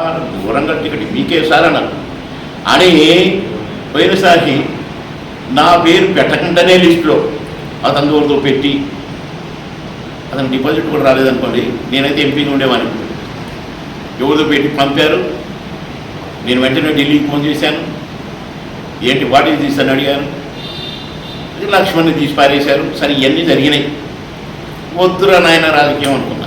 దూరంగా టికెట్ మీకే సార్ అన్నారు అని పోయినసారి నా పేరు పెట్టకుండానే లిస్టులో అతని దూరంతో పెట్టి అతను డిపాజిట్ కూడా రాలేదనుకోండి నేనైతే ఎంపీగా ఉండేవాడిని. ఎవరితో పెట్టి పంపారు. నేను వెంటనే ఢిల్లీకి ఫోన్ చేశాను. ఏంటి వాటి తీస్తాను అడిగాను. లక్ష్మణ్ని తీసి పారేశారు సరే ఇవన్నీ జరిగినాయి. వద్దురా నాయన రాజకీయం అనుకున్నాను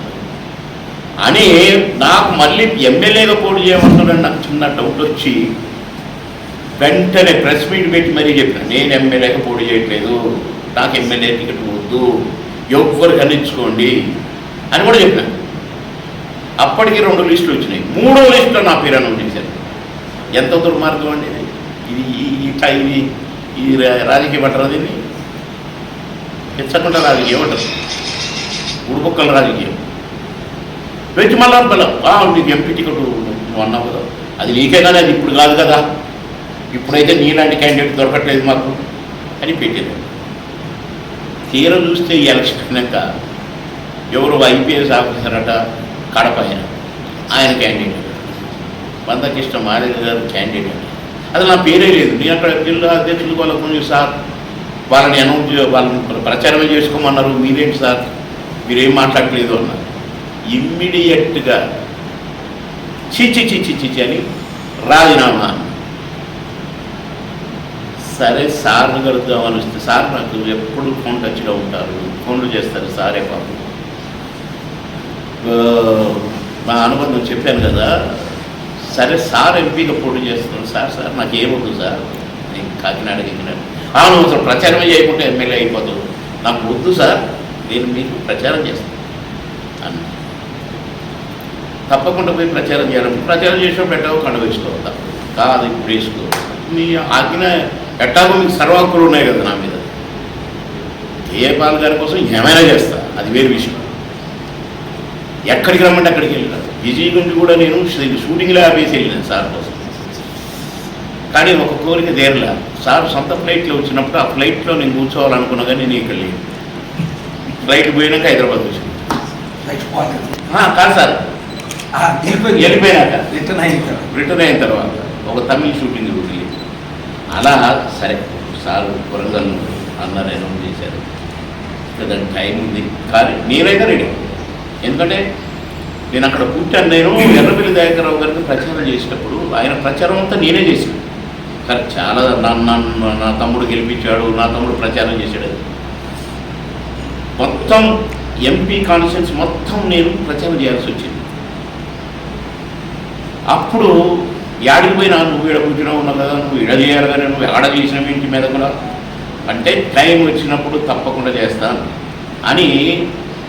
అని నాకు మళ్ళీ ఎమ్మెల్యేగా పోటీ చేయమంటున్నాడు నాకు చిన్న డౌట్ వచ్చి వెంటనే ప్రెస్ మీట్ పెట్టి మరీ చెప్పిన నేను ఎమ్మెల్యేగా పోటీ చేయట్లేదు నాకు ఎమ్మెల్యే టికెట్ వద్దు ఎవ్వరు ఖండించుకోండి అని కూడా చెప్పిన. అప్పటికి రెండు లిస్టులు వచ్చినాయి. మూడో లిస్టులో నా పేరు అనౌన్స్ చేశారు. ఎంత దుర్మార్గం అండి ఇది? ఈ- ఇట్లా ఇది ఇది రాజకీయ రాజకీయం దీన్ని? పెంచకుండా రాజకీయం అంటారు ఉడుకొక్కల రాజకీయం. పెంచి మళ్ళా బలం నీకు ఎంపీ టికెట్ నువ్వు అన్నావు కదా. అది నీకైనా అది ఇప్పుడు కాదు కదా. ఇప్పుడైతే నీలాంటి క్యాండిడేట్ దొరకట్లేదు మాకు. అని పెట్టేది. తీరం చూస్తే ఈ ఎలక్షన్ అయినాక ఎవరు ఐపీఎస్ ఆఫీసర్ అట కడప ఆయన. ఆయన క్యాండిడేట్ బంధకిష్ట మారేజ్ గారు క్యాండిడేట్ అది నా పేరే లేదు. నేను అక్కడ జిల్లా అధ్యక్షులు వాళ్ళకు ఫోన్ సార్ వాళ్ళని అనౌన్స్ వాళ్ళని ప్రచారమే చేసుకోమన్నారు. మీరేంటి సార్? మీరేం మాట్లాడలేదు అన్నారు. ఇమ్మీడియట్గా చిచి చిచి చిచి అని రాజీనామా. సరే సార్ని కలుద్దామని వస్తే సార్ నాకు ఎప్పుడు ఫోన్ టచ్లో ఉంటారు. ఫోన్లు చేస్తారు సారే పాపం. మా అనుబంధం చెప్పాను కదా. సరే సార్ ఎంపీగా పోటీ చేస్తున్నాను సార్ సార్ నాకు ఏమొద్దు సార్. నేను కాకినాడకి ఎక్కినాను అవును అసలు ప్రచారమే చేయకుండా ఎమ్మెల్యే అయిపోతుంది నాకు వద్దు సార్. నేను మీకు ప్రచారం చేస్తాను. అన్న తప్పకుండా పోయి ప్రచారం చేయాలి. ప్రచారం చేసినా పెట్టావు కండ వేసుకోవద్దా కాదు ఇప్పుడు వేసుకో మీ ఆజ్ఞ ఎట్టాగో మీకు సర్వాకులు ఉన్నాయి కదా నా మీద. కేపాల్ గారి కోసం ఏమైనా చేస్తా. అది వేరు విషయం. ఎక్కడికి రమ్మంటే అక్కడికి వెళ్ళినా. విజయ్ గుండి కూడా నేను షూటింగ్లో ఆపేసి వెళ్ళినాను సార్ కోసం. కానీ ఒక కోరిక తీరలే. సార్ సొంత ఫ్లైట్లో వచ్చినప్పుడు ఆ ఫ్లైట్లో నేను కూర్చోవాలనుకున్నా కానీ నేను ఇక్కడ లేను. ఫ్లైట్ పోయినాక హైదరాబాద్. ఆ, కాదు సార్. వెళ్ళిపోయినాక. రిటర్న్ అయిన తర్వాత. రిటర్న్ అయిన తర్వాత ఒక తమిళ షూటింగ్ వెళ్ళి అలా సరే సార్ వరంగల్ అన్నారు అనౌన్స్ చేశారు. దానికి టైం ఉంది. కానీ నేనైతే రెడీ ఎందుకంటే నేను అక్కడ పుట్టాను నేను ఎర్రపల్లి దయాకర్రావు గారికి ప్రచారం చేసేటప్పుడు ఆయన ప్రచారం అంతా నేనే చేశాను. కానీ చాలా నా- నా తమ్ముడు గెలిపించాడు నా తమ్ముడు ప్రచారం చేశాడు. మొత్తం ఎంపీ కాన్స్టిట్యూన్స్ మొత్తం నేను ప్రచారం చేయాల్సి వచ్చింది. అప్పుడు యాడికి పోయినా నువ్వు ఈడ కూర్చున్నావు ఉన్నావు కదా నువ్వు ఇడ చేయాలి కానీ నువ్వు ఆడ చేసిన ఇంటి మీద కూడా అంటే టైం వచ్చినప్పుడు తప్పకుండా చేస్తాను అని.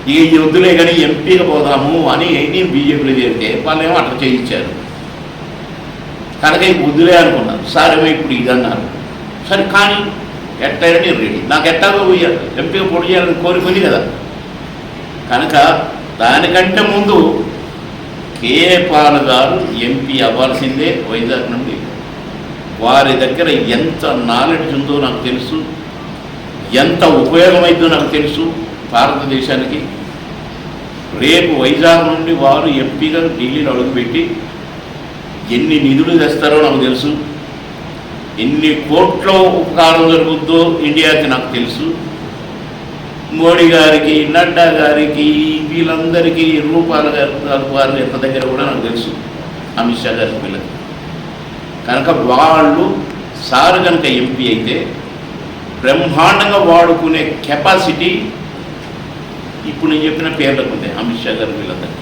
ఈ వద్దులే కానీ ఎంపీగా పోదాము అని నేను బీజేపీలో చేరితే వాళ్ళేమో అట్లా చేయించారు. కనుక ఇంక వద్దులే అనుకున్నాను. సారేమో ఇప్పుడు ఇది అన్నారు. సరే కానీ ఎట్టయినా నేను రెడీ నాకు ఎట్టాగో ఎంపీగా పొడి చేయాలని కోరుకుంది కదా. కనుక దానికంటే ముందు కేఏ పాలదారు ఎంపీ అవ్వాల్సిందే వైజాగ్ నుండి. వారి దగ్గర ఎంత నాలెడ్జ్ ఉందో నాకు తెలుసు ఎంత ఉపయోగమైందో నాకు తెలుసు భారతదేశానికి. రేపు వైజాగ్ నుండి వారు ఎంపీగా ఢిల్లీలో అడుగుపెట్టి ఎన్ని నిధులు తెస్తారో నాకు తెలుసు ఎన్ని కోట్ల ఉపకారం జరుగుద్దో ఇండియాకి నాకు తెలుసు. మోడీ గారికి నడ్డా గారికి వీళ్ళందరికీ రూపాల గారు వారి యొక్క దగ్గర కూడా నాకు తెలుసు. అమిత్ షా గారి పిల్లలు. కనుక వాళ్ళు సార్ కనుక ఎంపీ అయితే బ్రహ్మాండంగా వాడుకునే కెపాసిటీ ఇప్పుడు నేను చెప్పిన పేర్లకు ఉంది అమిత్ షా గారి వీళ్ళందరికీ